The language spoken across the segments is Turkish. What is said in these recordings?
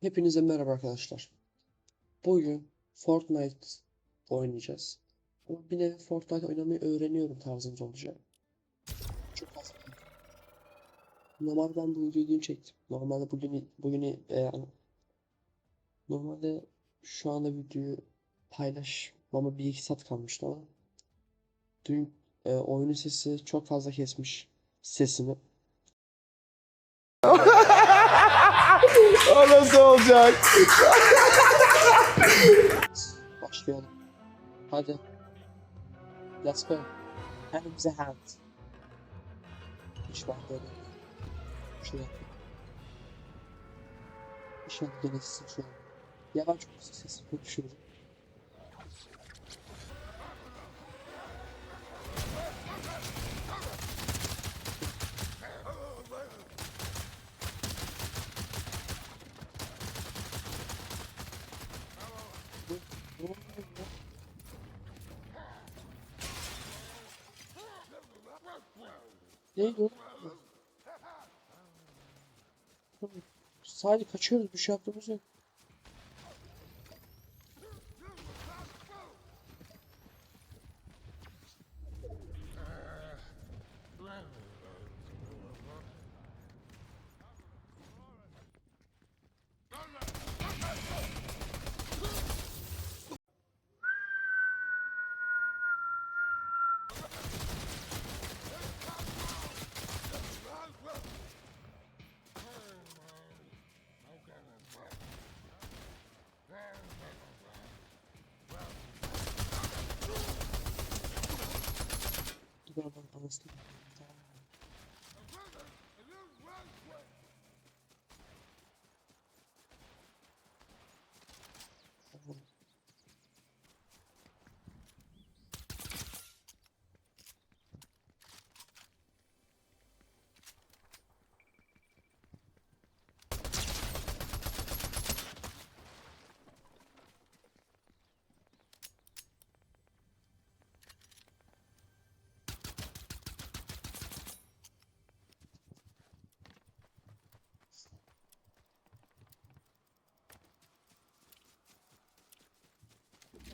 Hepinize merhaba arkadaşlar. Bugün Fortnite oynayacağız. Ama bir nevi Fortnite oynamayı öğreniyorum tarzında olacak. Çok fazla. Normalde ben bu videoyu dün çektim. Normalde bugün bugün e, normalde şu anda videoyu paylaşmama bir iki saat kalmıştı ama dün e, oyunun sesi çok fazla kesmiş sesimi. O nasıl olacak? Başlayalım. Hadi. Let's go. İn hand. Hiç ben böyle bir şey yapmadım. İnşallah denizsin şu an. Ya ben çok kısa sesli konuşuyorum. Neydi o? Sadece kaçıyoruz bir şey yaptığımız yok. класно.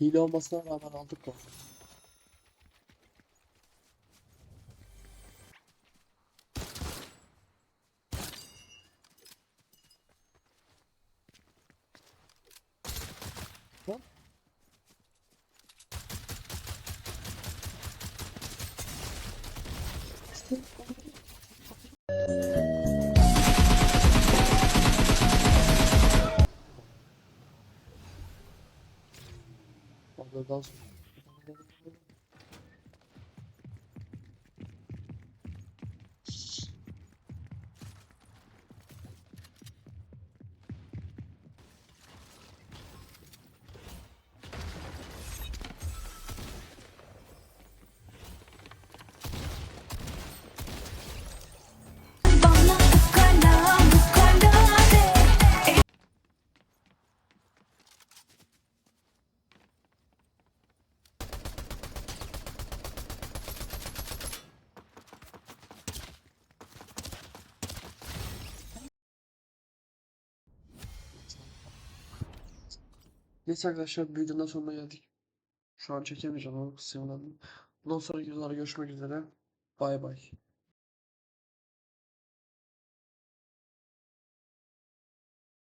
Hile olmasına rağmen aldık mı? Lan. İşte, Onlardan sonra. Neyse arkadaşlar videonun sonuna geldik. Şu an çekemeyeceğim ama sinirlendim. Bundan sonraki videolarda görüşmek üzere. Bay bay.